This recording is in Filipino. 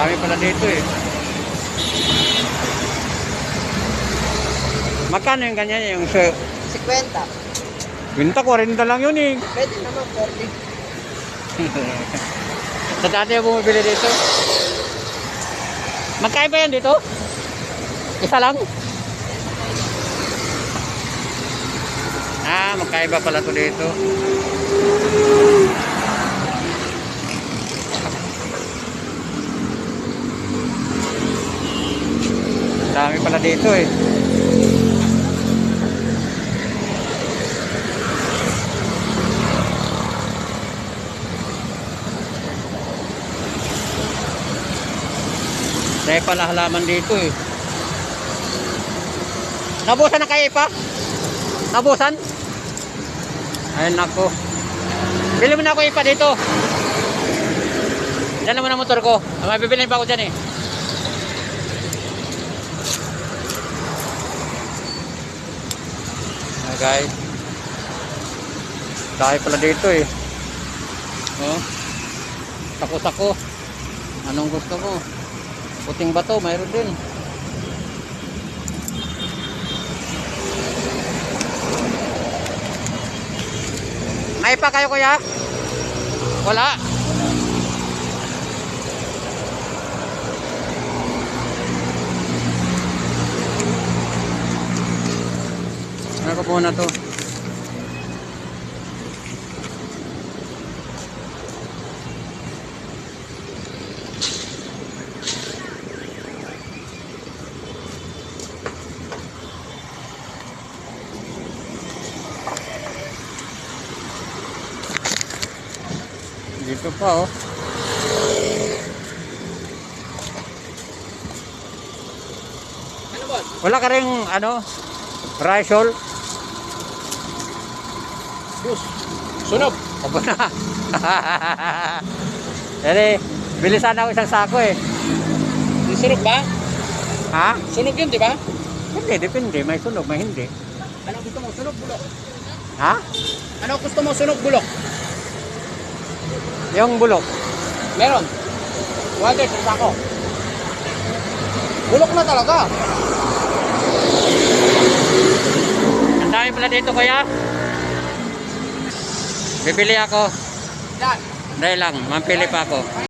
Dami pala dito eh. Magkano yung ganyan yung sa 50. Binta 40 lang yun eh. Pwede naman 40. Sa dati yung bumibili dito. Magkaiba yan dito? Isa lang? Ah, magkaiba pala to dito. Dami pala dito eh. Dahil pala halaman dito eh. Nabusan na kayo pa? Nabusan? Ayun nako. Bili mo na ako ipa dito. Diyan naman ang motor ko. May bibilin pa ako dyan eh. Guys. Dahil pala dito eh. Oh. Sako-sako. Anong gusto mo? Puting bato, mayroon din. May pa kayo kuya? Wala. Ano ko muna to? Dito pa oh. Ano? Wala ka rin ano? Rysol? Bus. Sunog. Opo na. Dali, bilisan ako isang sako eh. Sunog ba? Ha? Sunog yun, di ba? Hindi, depende. May sunog, may hindi. Ano gusto mo? Sunog bulok. Ha? Ano gusto mo? Sunog bulok. Yung bulok. Meron. 200 sa sako. Bulok na talaga. Ang dami pala dito kuya. Bibili ako. Dahil lang, mampili pa ako.